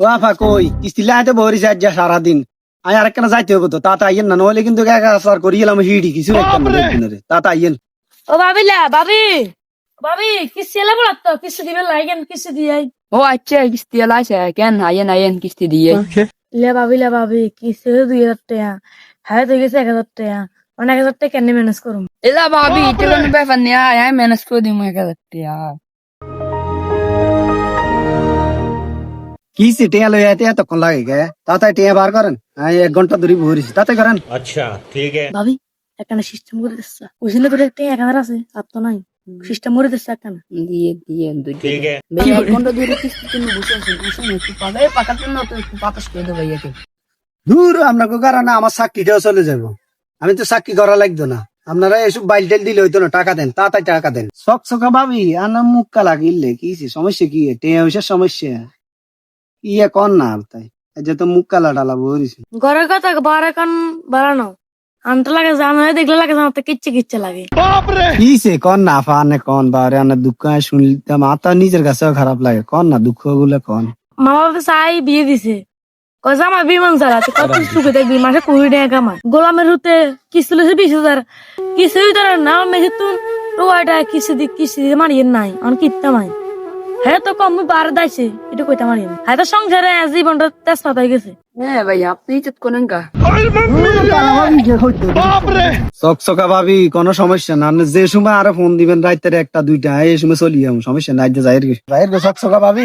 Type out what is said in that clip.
ও আফা কই কিস্তি লাইতে যা সারাদিন। আমি আর একখানা যাইতে হবে তো। তাতে আইয়েন না নহলে কিন্তু একা সার করি গেলাম হিড়ি কিছু তাতে আইয়েন। ও কিস্তি এলে বলা তো? কিস্তি দিবে লাগেন কিস্তি দিয়ে ও আচ্ছা কিস্তি এলাইছে কেন? আইয়েন আইয়েন কিস্তি দিয়ে লে কিস্তি দুই হাজার টাকা। হ্যাঁ তো গেছে এক হাজার টাকা। অনেক হাজার টাকা কেন ম্যানেজ করুম? এলা ভাবি এটা কোনো ব্যাপার নেই আয় আমি ম্যানেজ করে দিব এক হাজার টাকা। কিসি টিয়া লই আইতে লাগে গে। তাতে টিয়া বার করেন। এক ঘণ্টা ধরে ভরিস তাতে করেন। আচ্ছা ঠিক আছে। ভাবি সিস্টেম করে একটা আছে আর তো নাই। সিস্টেম করে দিয়ে দিয়ে দুই ঠিক আছে। এক ঘণ্টা বসে বসে পাবে পাকাতে না তো একটু বাতাস করে দূর আপনাকে কারণ আমার সাক্ষীটাও চলে যাব। আমি তো সাক্ষী করা লাগতো না। আপনারা এসব বাইল টেল দিলে হইতো না টাকা দেন তাড়াতাড়ি টাকা দেন। সব সকা ভাবি আনা মুখ কালা গিললে কি সমস্যা কি? টেয়া হইসে সমস্যা। ইয়ে কর না আর তাই। যে তো মুখ কালা ডালা বহরিছি ঘরের কথা বার এখন বাড়ানো আনতে লাগে জানো দেখলে লাগে জানো তো কিচ্ছে কিচ্ছে লাগে। কি সে কন না ফানে কন বারে আনে দুঃখ শুনতে মাথা নিজের কাছেও খারাপ লাগে। কন না দুঃখগুলো কন। মা বাবা চাই বিয়ে দিছে। কয়ে আমার বিমান চালাতে কত সুখে দেখবি মাসে কুড়ি টাকা কামায়। গোলামের হতে কিস্তি লইছে বিশ হাজার। কিস্তি ধরে না মেঘে তুন রোয়াটা কিস্তি দি কিস্তি দিয়ে মারিয়ে নাই কিত্তা মাই হ্যাঁ তো কম বার দাইছে এটা কইতে মারিয়ে হ্যাঁ তো সংসারে জীবনটা তেজপাত হয়ে গেছে। হ্যাঁ ভাই আপনি ইজ্জত করেন গা। চকচকা ভাবি কোনো সমস্যা না। আপনি যে সময় আরও ফোন দিবেন রাইতের একটা দুইটা এই সময় চলি সমস্যা নাই যে যাই চকচকা ভাবি